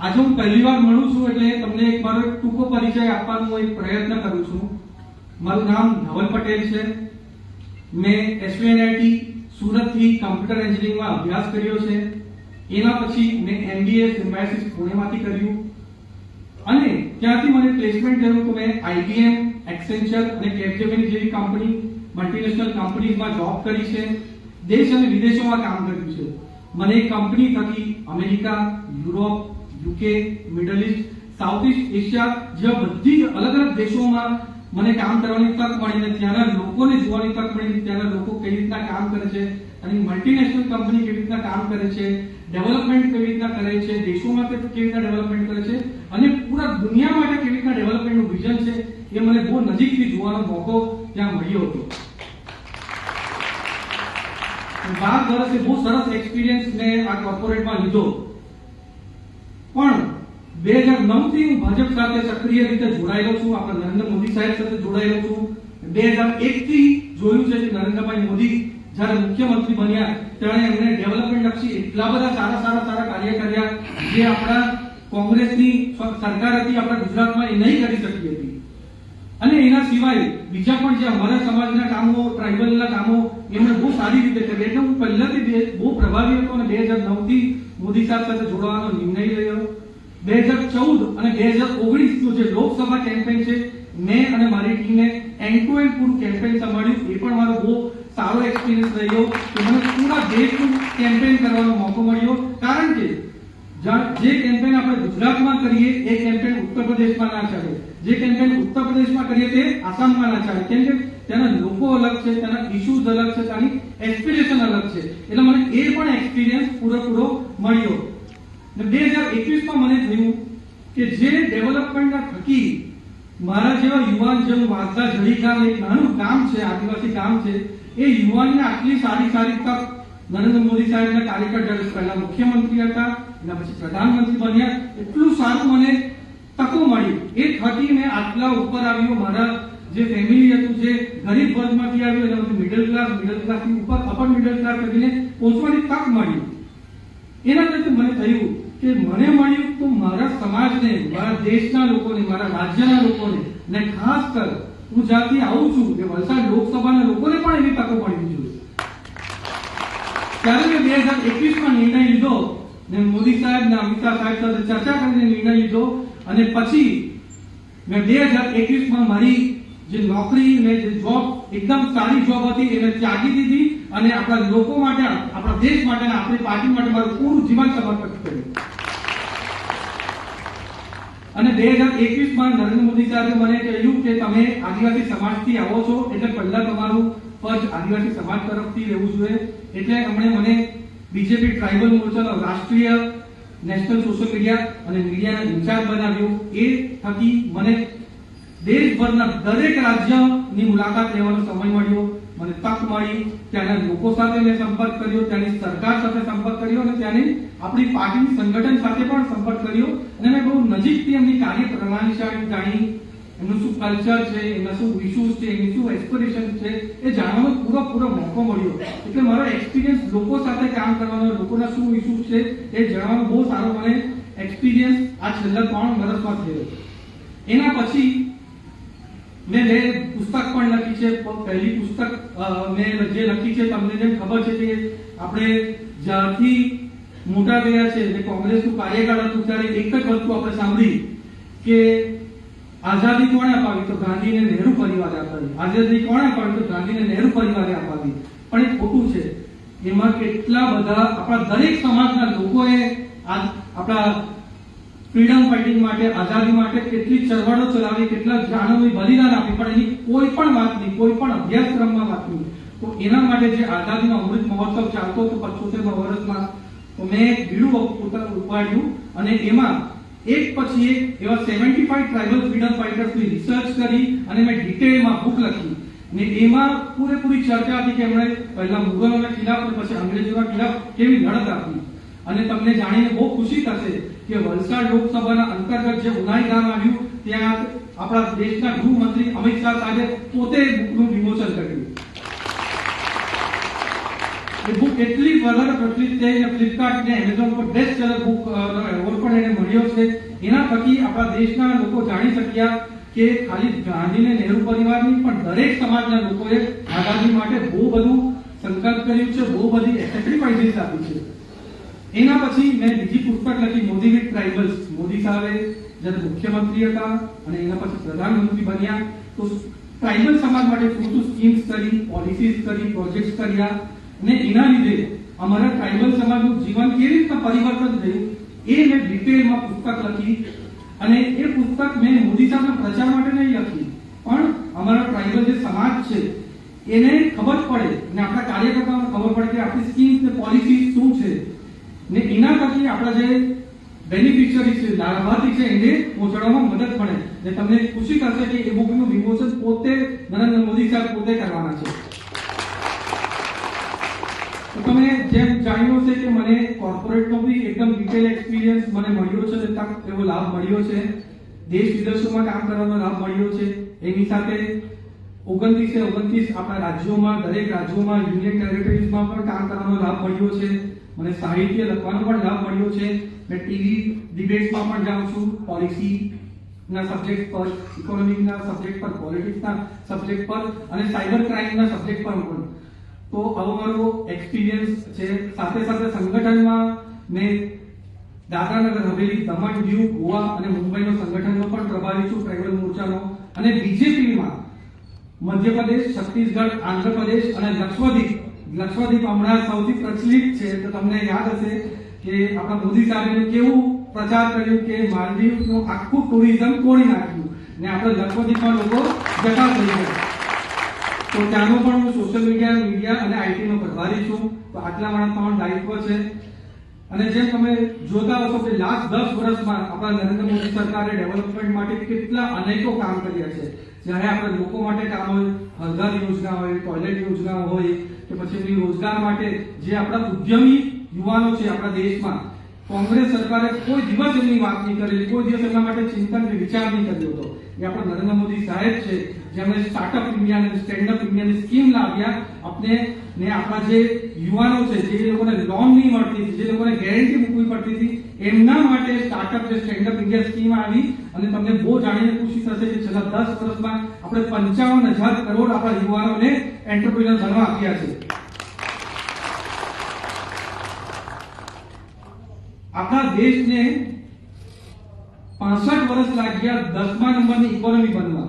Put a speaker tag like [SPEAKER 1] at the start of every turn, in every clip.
[SPEAKER 1] આજે હું પહેલી વાર મળું છું એટલે તમને એક મારો ટૂંકો પરિચય આપવાનો એક પ્રયત્ન કરું છું. મારું નામ ધવલ પટેલ છે. મેં એસવીએનઆઈટી સુરતથી કમ્પ્યુટર એન્જિનિયરિંગમાં અભ્યાસ કર્યો છે. એના પછી મેં એમબીએ સિમ્બાયસિસ પુણેમાંથી કર્યું. અને ત્યાંથી મને પ્લેસમેન્ટ થયું તો મેં આઈબીએમ એક્સેન્ચર અને કેપજેમિની જેવી કંપની, મલ્ટીનેશનલ કંપનીઝમાં જોબ કરી છે. દેશ અને વિદેશોમાં કામ કર્યું છે. મને કંપની થકી America, Europe UK Middle East South East Asia જેવા બધી અલગ અલગ દેશોમાં મને કામ કરવાની તક મળી ને ત્યાંના લોકોને જોવાની તક મળી ત્યાંના લોકો કેવી રીતના કામ કરે છે અને મલ્ટીનેશનલ કંપની કેવી રીતના કામ કરે છે ડેવલપમેન્ટ કેવી રીતના કરે છે, દેશોમાં કેવી રીતના ડેવલપમેન્ટ કરે છે અને પૂરા દુનિયા માટે કેવી રીતના ડેવલપમેન્ટનું વિઝન છે એ મને બહુ નજીકથી જોવાનો મોકો ત્યાં મળ્યો હતો. બાર વર્ષે બહુ સરસ એક્સપિરિયન્સ મેં આ કોર્પોરેટમાં લીધો. પણ બે હજાર નવથી હું ભાજપ સાથે સક્રિય રીતે જોડાયેલો છું, આપણા નરેન્દ્ર મોદી સાહેબ સાથે જોડાયેલો છું. બે હજાર એક થી જોયું છે કે નરેન્દ્રભાઈ મોદી જ્યારે મુખ્યમંત્રી બન્યા, ત્યારે એમણે ડેવલપમેન્ટ લક્ષી એટલા બધા સારા સારા સારા કાર્ય કર્યા જે આપણા કોંગ્રેસની સરકાર હતી, આપણા ગુજરાતમાં એ નહીં કરી શકી હતી. અને એના સિવાય બીજા પણ જે અમારા સમાજના કામો ટ્રાઇબલના કામો એમણે બહુ સારી રીતે કરી. એટલે હું પહેલાથી બે- બહુ પ્રભાવી હતો અને બે હજાર નવથી મોદી સાહેબ સાથે જોડાવાનો નિર્ણય રહ્યો બે હજાર ચૌદ અને બે હજાર ઓગણીસનું જે લોકસભા કેમ્પેન છે, મેં અને મારી ટીમે એન્ડ ટુ એન્ડ પૂરું કેમ્પેન સંભાળ્યું. એ પણ મારો બહુ સારો એક્સપિરિયન્સ રહ્યો કે મને પૂરા દેશનું કેમ્પેન કરવાનો મોકો મળ્યો. કારણ કે જે કેમ્પેન આપણે ગુજરાતમાં કરીએ, એ કેમ્પેન ઉત્તર પ્રદેશમાં ના ચાલે. જે કેમ્પેન ઉત્તર પ્રદેશમાં કરીએ, તે આસામમાં ના ચાલે. કેમ કે ત્યાંના લોકો અલગ છે ત્યાંના ઇશ્યુઝ અલગ છે ત્યાંની એસ્પિરેશન અલગ છે. એટલે મને એ પણ એક્સપિરિયન્સ પૂરેપૂરો મળ્યો. ને બે હજાર એકવીસમાં મને થયું કે જે ડેવલપમેન્ટના થકી મારા જેવા યુવાન જેવું વાંસદા જડી ગામ એક નાનું ગામ છે, આદિવાસી ગામ છે, એ યુવાનને આટલી સારી સારી તક નરેન્દ્ર મોદી સાહેબના કાર્યકર પહેલા મુખ્યમંત્રી હતા, એના પછી પ્રધાનમંત્રી બન્યા, એટલું સારું મને તકો મળી. એ થકી મેં આટલા ઉપર આવ્યો, મારા જે ફેમિલી હતું, જે ગરીબ વર્ગમાંથી આવ્યું, એના મિડલ ક્લાસ મિડલ ક્લાસથી ઉપર અપર મિડલ ક્લાસ કરીને પહોંચવાની તક મળી. એના લીધે મને થયું કે મને મળ્યું તો મારા સમાજને, મારા દેશના લોકોને, મારા રાજ્યના લોકોને, ને ખાસ કર, હું જ્યાંથી આવું છું કે વલસાડ લોકસભાના લોકોને પણ એવી તકો મળવી જોઈએ ત્યારે મેં બે હજાર એકવીસમાં નિર્ણય લીધો ને મોદી સાહેબ ને અમિત સાહેબ સાથે ચર્ચા કરીને નિર્ણય લીધો અને પછી મેં બે હજાર એકવીસમાં મારી જે નોકરી ને જે જોબ એકદમ સારી જોબ હતી, એને ત્યાગી દીધી અને આપણા લોકો માટે, આપણા દેશ માટે અને આપણી પાર્ટી માટે મારું પૂરું જીવન સમર્પિત કર્યું. અને બે હજાર એકવીસમાં નરેન્દ્ર મોદી સાહેબે મને કહ્યું કે તમે આદિવાસી સમાજથી આવો છો, એટલે પહેલા તમારું પદ આદિવાસી સમાજ તરફથી રહેવું જોઈએ. એટલે એમણે મને બીજેપી ટ્રાઇબલ મોરચાનો રાષ્ટ્રીય નેશનલ સોશિયલ મીડિયા અને મીડિયાના ઇન્ચાર્જ બનાવ્યો. એ થકી મને દેશભરના દરેક રાજ્યની મુલાકાત લેવાનો સમય મળ્યો. મને તક મળી. ત્યાંના લોકો સાથે મેં સંપર્ક કર્યો. ત્યાંની સરકાર સાથે સંપર્ક કર્યો અને ત્યાંની આપણી પાર્ટીની સંગઠન સાથે પણ સંપર્ક કર્યો. અને મેં બહુ નજીકથી એમની કાર્ય પ્રણાલી જાણી. એમનું શું કલ્ચર છે, એમના શું ઇશ્યુઝ છે, એમની શું એસ્પિરેશન છે, એ જાણવાનો પૂરો પૂરો મોકો મળ્યો. એટલે મારો એક્સપિરિયન્સ લોકો સાથે કામ કરવાનો, લોકોના શું ઇશ્યુઝ છે, એ જાણવાનો બહુ સારો મને એક્સપિરિયન્સ આ છેલ્લા ત્રણ વર્ષમાં થયો. એના પછી મેં બે પુસ્તક પણ લખી છે પહેલી પુસ્તક મેં જે લખી છે, તમને જેમ ખબર છે કે આપણે જ્યારથી મોટા ગયા છે, એટલે કોંગ્રેસનું કાર્યકાળ હતું, ત્યારે એક જ વસ્તુ આપણે સાંભળી કે આઝાદી કોણે અપાવી? તો ગાંધીને નહેરુ પરિવારે અપાવી. આઝાદી કોણે અપાવી? તો ગાંધીને નહેરુ પરિવારે અપાવી. પણ એ ખોટું છે. એમાં કેટલા બધા આપણા દરેક સમાજના લોકોએ આપણા ફ્રીડમ ફાઇટિંગ માટે, આઝાદી માટે કેટલી ચળવળો ચલાવી, કેટલા જાનોની બલિદાન આપી, પણ એની કોઈ પણ વાત નહીં, કોઈ પણ અભ્યાસક્રમમાં વાત નહીં. તો એના માટે જે આઝાદીનો અમૃત મહોત્સવ ચાલતો હતો પચોતેરમાં વર્ષમાં, તો મેં બીડું ઉપ- ઉપાડ્યું અને એમાં એક પછી એક એવા સેવન્ટી ફાઈવ ટ્રાઇબલ ફ્રીડમ ફાઇટર્સની રિસર્ચ કરી અને મેં ડિટેલમાં બુક લખી. ને એમાં પૂરેપૂરી ચર્ચા હતી કે એમણે પહેલા મુગલોના ખિલાફ પછી અંગ્રેજોના ખિલાફ કેવી લડત આપી. અને તમને જાણીને બહુ ખુશી થશે કે વલસાડ લોકસભાના અંતર્ગત જે ઉનાઈ ગામ આવ્યું, ત્યાં આપણા દેશના ગૃહમંત્રી અમિત શાહ સાહેબે પોતે બુકનું વિમોચન કર્યું. બુક એટલી વધારે પ્રચલિત થઈ અને ફ્લિપકાર્ટ ને એમેઝોન પર બેસ્ટ સેલર બુક એવોર્ડ પણ એને મળ્યો છે. એના પછી આપણા દેશના લોકો જાણી શક્યા કે ખાલી ગાંધી ને નહેરુ પરિવારની પણ દરેક સમાજના લોકોએ આઝાદી માટે બહુ બધું સંકલ્પ કર્યું છે, બહુ બધી સેક્રિફાઈસીસ આપી છે. એના પછી મેં બીજી પુસ્તક લખી મોદી વિથ ટ્રાઇબલ્સ. મોદી સાહેબે જ્યારે મુખ્યમંત્રી હતા અને એના પછી પ્રધાનમંત્રી બન્યા, તો ટ્રાઇબલ સમાજ માટે શું સ્કીમ્સ કરી પોલિસીસ કરી પ્રોજેક્ટ્સ કર્યા અને એના લીધે અમારા ટ્રાઇબલ સમાજનું જીવન કેવી રીતના પરિવર્તન થયું, એ મેં ડિટેલમાં પુસ્તક લખી અને એ પુસ્તક મેં મોદી સાહેબના પ્રચાર માટે નહીં લખી, પણ અમારા ટ્રાઇબલ જે સમાજ છે, એને ખબર પડે અને આપણા કાર્યકર્તાઓને ખબર પડે કે આપણી સ્કીમ્સ ને પોલિસી શું છે. ને એના પછી આપણા જે બેનિફિશિયરી છે, લાભાર્થી છે, એને પહોંચાડવામાં મદદ મળે. ને તમને ખુશી થશે કે એ બુકનું વિમોચન પોતે નરેન્દ્ર મોદી સાહેબ પોતે કરવાના છે. તમે જેમ જાણ્યું છે કે મને કોર્પોરેટનો બી એકદમ ડિટેલ એક્સપિરિયન્સ મને મળ્યો છે તક એવો લાભ મળ્યો છે. દેશ વિદેશોમાં કામ કરવાનો લાભ મળ્યો છે. એની સાથે ઓગણત્રીસે ઓગણત્રીસ આપણા રાજ્યોમાં, દરેક રાજ્યોમાં યુનિયન ટેરેટરીઝમાં પણ કામ કરવાનો લાભ મળ્યો છે. મને સાહિત્ય લખવાનો પણ લાભ મળ્યો છે. મેં ટીવી ડિબેટમાં પણ જાઉં છું. પોલિસી ના સબ્જેક્ટ પર, ઇકોનોમિકના સબ્જેક્ટ પર, પોલિટિક્સના સબ્જેક્ટ પર અને સાયબર ક્રાઇમના સબ્જેક્ટ પર પણ. તો આવો મારો એક્સપિરિયન્સ છે. સાથે સાથે સંગઠનમાં મેં દાદરાનગર હવેલી, દમણ, દીવ, ગોવા અને મુંબઈનો સંગઠનનો પણ પ્રભારી છું ટ્રાઇબલ મોરચાનો. અને બીજેપીમાં મધ્યપ્રદેશ, છત્તીસગઢ, આંધ્રપ્રદેશ અને લક્ષદ્વીપ લક્ષદ્વીપ હમણાં સૌથી પ્રચલિત છે, તો તમને યાદ હશે કે આપણા મોદી સાહેબે કેવું પ્રચાર કર્યું કે માલદીવનું આખું ટુરિઝમ તોડી નાખ્યું ને આપણે લક્ષદ્વીપમાં લોકો જતા થઈ ગયા. તો ત્યાંનો પણ હું સોશિયલ મીડિયા મીડિયા અને આઈટી નો પ્રભારી છું. તો આટલા મારા પણ દાયિત્વ છે. અને જેમ તમે જોતા હશો કે લાસ્ટ દસ વર્ષમાં આપણા નરેન્દ્ર મોદી સરકારે ડેવલપમેન્ટ માટે કેટલા અનેકો કામ કર્યા છે. જ્યારે આપણે લોકો માટે કામ હોય હરઘર યોજના હોય ટોયલેટ યોજના હોય, કે પછી રોજગાર માટે જે આપણા ઉદ્યમી યુવાનો છે આપણા દેશમાં, કોંગ્રેસ સરકારે કોઈ દિવસ એમની વાત નહીં કરેલી, કોઈ દિવસ એમના માટે ચિંતન કે વિચાર નહીં કર્યો હતો. એ આપણા નરેન્દ્ર મોદી સાહેબ છે, જેમણે સ્ટાર્ટઅપ ઇન્ડિયા અને સ્ટેન્ડઅપ ઇન્ડિયાની સ્કીમ લાવ્યા આપણે ને આપણા જે યુવાનો છે, જે લોકોને લોન નહીં મળતી, જે લોકોને ગેરંટી મૂકવી પડતી હતી, એમના માટે સ્ટાર્ટઅપ જે સ્ટેન્ડઅપ ઇન્ડિયા સ્કીમ આવી અને તમને બહુ જાણીને ખુશી થશે કે છેલ્લા દસ વર્ષમાં આપણે પંચાવન હજાર કરોડ આપણા યુવાનોને એન્ટરપ્રિનર બનવા આપ્યા છે. આપણા દેશને પાસઠ વર્ષ લાગ્યા દસમા નંબરની ઇકોનોમી બનવા.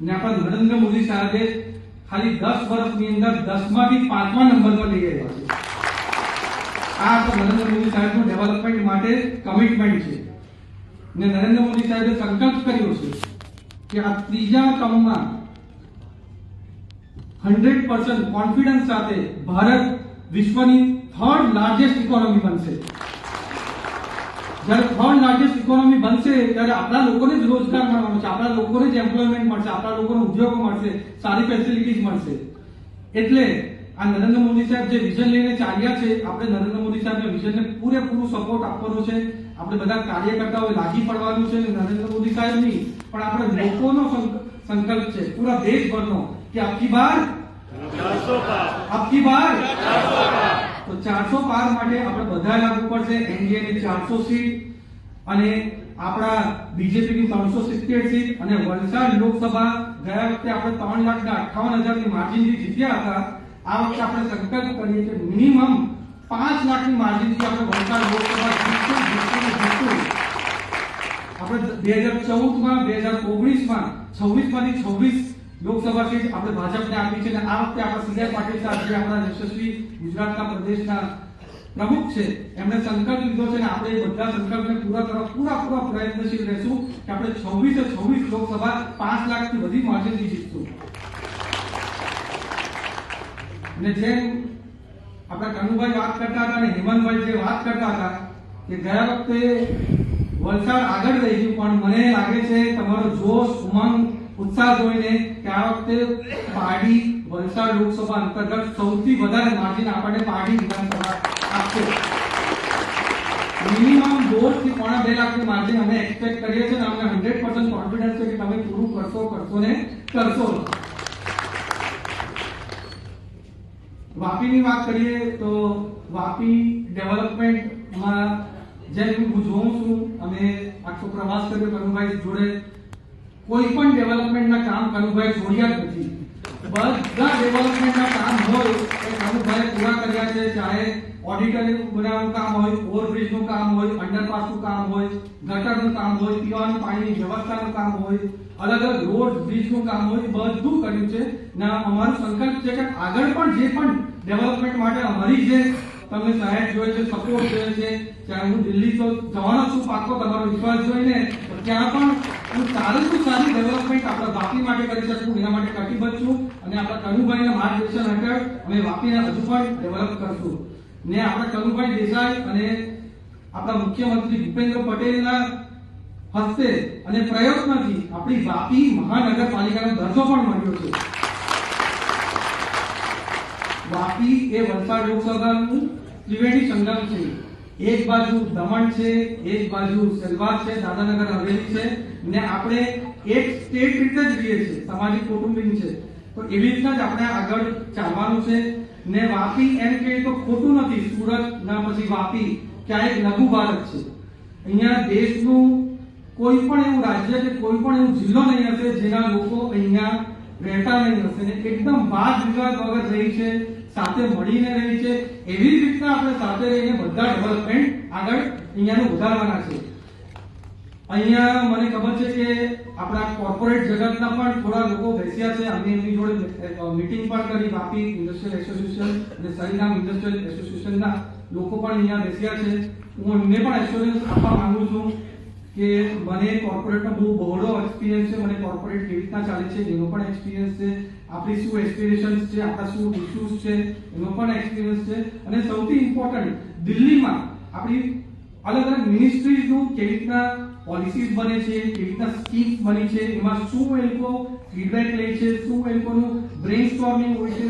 [SPEAKER 1] ને આપણા નરેન્દ્ર મોદી સાહેબે ખાલી દસ વર્ષની અંદર દસમાંથી પાંચમા નંબર પર લઈ આવ્યા છે. આ નરેન્દ્ર મોદી સાહેબનું ડેવલપમેન્ટ માટે કમિટમેન્ટ છે. ને નરેન્દ્ર મોદી સાહેબે સંકલ્પ કર્યો છે કે આ ત્રીજા ક્રમમાં હંડ્રેડ પર્સન્ટ કોન્ફિડન્સ સાથે ભારત વિશ્વની થર્ડ લાર્જેસ્ટ ઇકોનોમી બનશે. જ્યારે થર્ડ લાર્જેસ્ટ ઇકોનોમી બનશે, ત્યારે આપણા લોકોને જ રોજગાર મળવાનો છે, આપણા લોકોને જ એમ્પ્લોયમેન્ટ મળશે, આપણા લોકોને ઉદ્યોગો મળશે, સારી ફેસિલિટીઝ મળશે. એટલે આ નરેન્દ્ર મોદી સાહેબ જે વિઝન લઈને ચાલ્યા છે, આપણે નરેન્દ્ર મોદી સાહેબના વિઝનને પૂરેપૂરું સપોર્ટ આપવાનો છે. આપણે બધા કાર્યકર્તાઓ લાગી પડવાનું છે નરેન્દ્ર મોદી સાહેબ નહીં, પણ આપણે લોકોનો સંકલ્પ છે, પૂરા દેશભરનો, કે આપકી બાર? આપકી બાર? તો ચારસો પાર માટે આપણે બધા લાગુ પડશે, એનડીએ ની ચારસો સીટ અને આપણા બીજેપી ની ત્રણસો સિત્તેર સીટ અને વલસાડ લોકસભા ગયા વખતે આપણે ત્રણ લાખ અઠાવન હજારની માર્જિનથી જીત્યા હતા. આ વખતે આપણે સંકલ્પ કરીએ કે મિનિમમ પાંચ લાખની માર્જિનથી આપણે વલસાડ લોકસભા જીતશું જીતશું જીતશું. આપણે બે હજાર ચૌદમાં બે હજાર ઓગણીસમાં, છવ્વીસમાંથી છવ્વીસ છવ્વીસ લોકસભા સીટ આપણે ભાજપને આપી છે અને આ વખતે આપણા સીઆર પાટીલ સાહેબ જે આપણા યશસ્વી ગુજરાતના પ્રદેશના પ્રમુખ છે, એમણે સંકલ્પ લીધો છે અને આપણે એ બધા સંકલ્પને પૂરા કરવા, પૂરા પૂરા પ્રયત્નશીલ રહેશું કે આપણે છવ્વીસે છવ્વીસ લોકસભા પાંચ લાખથી વધી માર્જિનથી જીતશું. અને જેમ આપણા કનુભાઈ વાત કરતા હતા અને હેમંતભાઈ જે વાત કરતા હતા કે ગયા વખતે વલસાડ આગળ રહી ગયું પણ મને લાગે છે તમારો જોશ, ઉમંગ, ઉત્સાહ જોઈને કે આ વખતે પાડી વલસાડ લોકસભા અંતર્ગત સૌથી વધારે માર્જિન આપણને પાડી વિધાનસભા આપશે. મિનિમમ દોઢથી પોણા બે લાખની માર્જિન અમે એક્સપેક્ટ કરીએ છીએ અને અમને હંડ્રેડ પર્સન્ટ કોન્ફિડન્સ છે કે તમે પૂરું કરશો કરશો ને કરશો. વાપીની વાત કરીએ તો વાપી ડેવલપમેન્ટમાં જેમ હું જોઉં છું અને આખો પ્રવાસ કર્યો, કનુભાઈ જોડે. કોઈ પણ ડેવલપમેન્ટના કામ કનુભાઈ છોડ્યા જ નથી. બધા ડેવલપમેન્ટના કામ હોય એ કનુભાઈ પૂરા કર્યા છે, ચાહે ઓડિટરનું બનાવવાનું કામ હોય ઓવરબ્રિજનું કામ હોય અંડરપાસનું કામ હોય, ગટરનું કામ હોય, પીવાનું પાણીની વ્યવસ્થાનું કામ હોય અલગ અલગ રોડ બ્રિજનું કામ હોય, બધું કર્યું છે. ને, અમારો સંકલ્પ છે કે આગળ પણ જે પણ ડેવલપમેન્ટ માટે અમારી જે તમને સહાય જોઈએ છે સપોર્ટ જોઈએ છે, ત્યાં હું દિલ્હી તો જવાનો છું પાકો તમારો વિશ્વાસ જોઈને ત્યાં પણ હું સારામાં સારી ડેવલપમેન્ટ આપણા વાપી માટે કરી શકું, એના માટે કટિબદ્ધ છું અને આપણા કનુભાઈના માર્ગદર્શન હેઠળ અમે વાપીને હજુ પણ ડેવલપ કરશું. ને આપણા કનુભાઈ દેસાઈ અને આપણા મુખ્યમંત્રી ભૂપેન્દ્ર પટેલના હસ્તે અને પ્રયત્નથી આપણી વાપી મહાનગરપાલિકાનો દરજ્જો પણ મળ્યો છે. વાપી એ વલસાડ લોકસભાનું ત્રિવેણી સંગમ છે. એક બાજુ દમણ છે, એક બાજુ સેલવાસ છે, દાદાનગર હવેલી છે ને આપણે એક સ્ટેટ રીતે જ રહીએ છીએ, સામાજિક કુટુંબિંગ છે. તો એવી રીતના જ આપણે આગળ ચાલવાનું છે ને વાપી એમ કહે તો ખોટું નથી, સુરત ના પછી વાપી ક્યાંય લઘુ ભારત છે. અહીંયા દેશનું કોઈ પણ એવું રાજ્ય કે કોઈ પણ એવું જિલ્લો નહીં હશે જેના લોકો અહીંયા રહેતા નહીં હશે ને એકદમ વાદ વિવાદ વગર રહી છે, સાથે મળીને રહી છે. એવી જ રીતના આપણે સાથે રહીને બધા ડેવલપમેન્ટ આગળ અહીંયાનું વધારવાના છે. અહીંયા મને ખબર છે કે આપણા કોર્પોરેટ જગતના પણ થોડા લોકો બેસ્યા છે. અમે એમની જોડે મીટિંગ પણ કરી. વાપી ઇન્ડસ્ટ્રીયલ એસોસિએશન અને સરીનામ ઇન્ડસ્ટ્રીયલ એસોસિએશનના લોકો પણ અહીંયા બેસ્યા છે. હું એમને પણ એશ્યોરન્સ આપવા માંગુ છું. કે મને કોર્પોરેટનો બહુ બહોળો એક્સપિરિયન્સ છે, મને કોર્પોરેટ કેવી રીતના ચાલે છે એનો પણ એક્સપિરિયન્સ છે, આપણી શું એસ્પિરેશન્સ છે, આપણા શું ઇશ્યુઝ છે, એનો પણ એક્સપિરિયન્સ છે. અને સૌથી ઇમ્પોર્ટન્ટ દિલ્હીમાં આપણી અલગ અલગ મિનિસ્ટ્રીઝનું કેવી રીતના પોલિસીસ બને છે, કેવી રીતના સ્કીમ્સ બની છે, એમાં શું એ લોકો ફીડબેક લે છે, શું એ લોકોનું બ્રેન સ્ટોર્મિંગ હોય છે.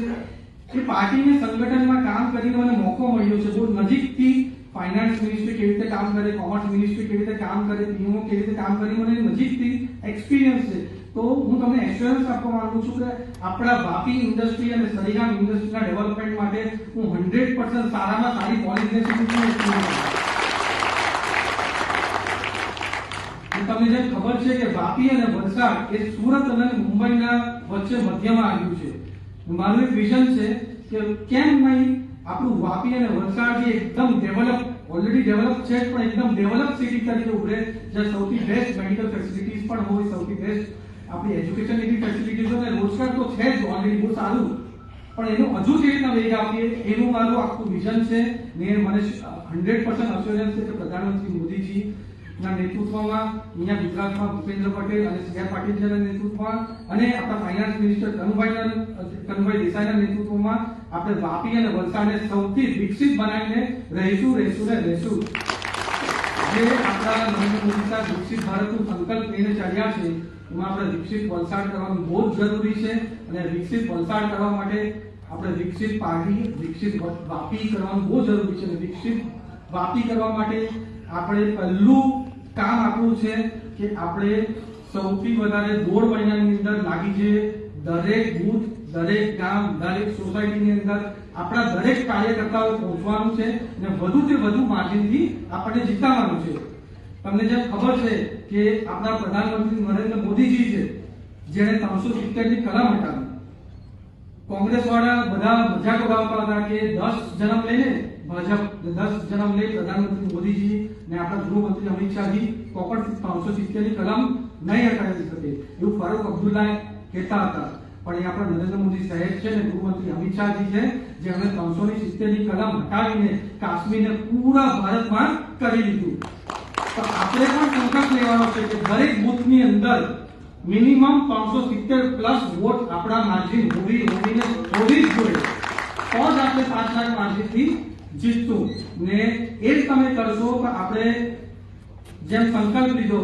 [SPEAKER 1] એ પાર્ટીને સંગઠનમાં કામ કરીને મને મોકો મળ્યો છે. બહુ નજીકથી ફાઇનાન્સ મિનિસ્ટ્રી કેવી રીતે કામ કરે કોમર્સ મિનિસ્ટ્રી કેવી રીતે કામ કરે પીઓ કેવી રીતે કામ કરી, મને નજીકથી એક્સપિરિયન્સ છે. તો હું તમને એશ્યોરન્સ આપવા માંગુ છું કે આપણા વાપી ઇન્ડસ્ટ્રી અને સરીગામ ઇન્ડસ્ટ્રીના ડેવલપમેન્ટ માટે હું હંડ્રેડ પર્સન્ટ સારામાં સારી પોલિસી તમને જે ખબર છે કે વાપી અને વલસાડ એ સુરત અને મુંબઈના વચ્ચે મધ્યમાં આવ્યું છે. મારું એક વિઝન છે કે કેમ નહીં આપણું વાપી અને વલસાડ જે એકદમ ડેવલપ ઓલરેડી ડેવલપ છે પણ એકદમ ડેવલપ સિટી તરીકે ઉભરે જ્યાં સૌથી બેસ્ટ મેડિકલ ફેસિલિટીઝ પણ હોય, સૌથી બેસ્ટ આપણી એજ્યુકેશન એવી ફેસિલિટીઝ હોય રોજગાર તો છે જ ઓલરેડી બહુ સારું. પણ એનું હજુ જે રીતના વેગ આપીએ, એનું મારું આખું વિઝન છે. ને મને હંડ્રેડ પર્સન્ટ અશ્યોરન્સ છે કે પ્રધાનમંત્રી મોદીજી ના નેતૃત્વમાં, અહીંયા ગુજરાતમાં ભૂપેન્દ્ર પટેલ અને સી આર નેતૃત્વમાં અને આપણા ફાઇનાન્સ મિનિસ્ટર કનુભાઈના, કનુભાઈ દેસાઈના નેતૃત્વમાં આપણે વાપી અને વલસાડને સૌથી વિકસિત બનાવીને રહીશું રહીશું ને રહીશું. જે આપણા નરેન્દ્ર મોદી વિકસિત ભારતનું સંકલ્પ લઈને ચડ્યા છે, એમાં આપણે વિકસિત વલસાડ કરવાનું બહુ જ જરૂરી છે અને વિકસિત વલસાડ કરવા માટે આપણે વિકસિત પાણી વિકસિત વાપી કરવાનું બહુ જરૂરી છે અને વિકસિત વાપી કરવા માટે આપણે પહેલું કામ આપણું છે કે આપણે સૌથી વધારે દોઢ મહિનાની અંદર લાગી છે દરેક બુથ, દરેક ગામ, દરેક સોસાયટીની અંદર આપણા દરેક કાર્યકર્તાઓ પહોંચવાનું છે અને વધુ તે વધુ માર્જિનથી આપણને જીતાવાનું છે. તમને જેમ ખબર છે કે આપણા પ્રધાનમંત્રી નરેન્દ્ર મોદીજી છે, જેણે ત્રણસો સિત્તેરની કલમ હટાવી. કોંગ્રેસ વાળા બધા મજાક ઉડાવતા હતા કે દસ જન્મ લઈને ભાજપ દસ જન્મ લઈ પ્રધાનમંત્રી મોદીજી ને આપણા ગૃહમંત્રી અમિત શાહજી તો પણ ત્રણસો સિત્તેરની કલમ નહીં હટાવી શકે એવું ફારૂક અબ્દુલ્લા કહેતા હતા. પણ એ આપણા નરેન્દ્ર મોદી સાહેબ છે ને ગૃહમંત્રી અમિત શાહજી છે જેમણે ત્રણસો ની સિત્તેરની કલમ હટાવીને કાશ્મીરને પૂરા ભારતમાં કરી દીધું તો આપણે પણ સંકલ્પ લેવાનો છે કે દરેક બુથની અંદર મિનિમમ ત્રણસો સિત્તેર પ્લસ વોટ આપણા માર્જિન હોવી હોવીને હોવી જ જોઈએ. તો જ આપણે પાંચ લાખ માર્જિનથી જીતવાના જ છે.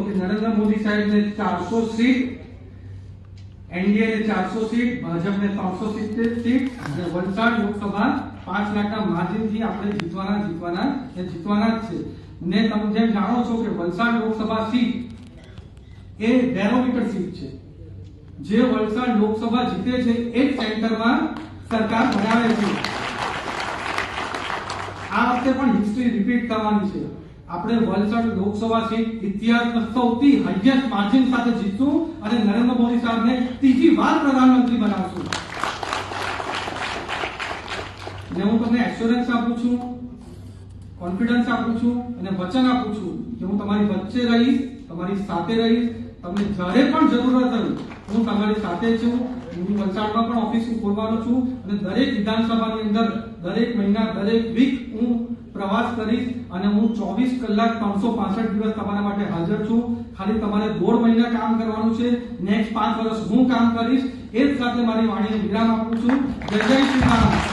[SPEAKER 1] ને તમે જેમ જાણો છો કે વલસાડ લોકસભા સીટ એ બેરોમીટર સીટ છે. જે વલસાડ લોકસભા જીતે છે એ જ સેન્ટરમાં સરકાર બનાવે છે. આ વખતે પણ હિસ્ટ્રી રિપીટ કરવાની છે. આપણે વલસાડ લોકસભા સીટ ઇતિહાસમાં સૌથી હાઈએસ્ટ માર્જિન સાથે જીતશું અને નરેન્દ્ર મોદી સાહેબને ત્રીજી વાર પ્રધાનમંત્રી બનાવશું. ને હું તમને એશ્યોરન્સ આપું છું કોન્ફિડન્સ આપું છું અને વચન આપું છું કે હું તમારી વચ્ચે રહીશ, તમારી સાથે રહીશ, તમને જ્યારે પણ જરૂરત હોય હું તમારી સાથે છું. હું વલસાડમાં પણ ઓફિસ ખોલવાનો છું અને દરેક વિધાનસભાની અંદર દરેક મહિના, દરેક વીક હું પ્રવાસ કરીશ અને હું ચોવીસ કલાક ત્રણસો પાસઠ દિવસ તમારા માટે હાજર છું. ખાલી તમારે દોઢ મહિના કામ કરવાનું છે. નેક્સ્ટ પાંચ વર્ષ હું કામ કરીશ. એ જ સાથે મારી વાણીને વિરામ આપું છું. જય જય શ્રી રામ.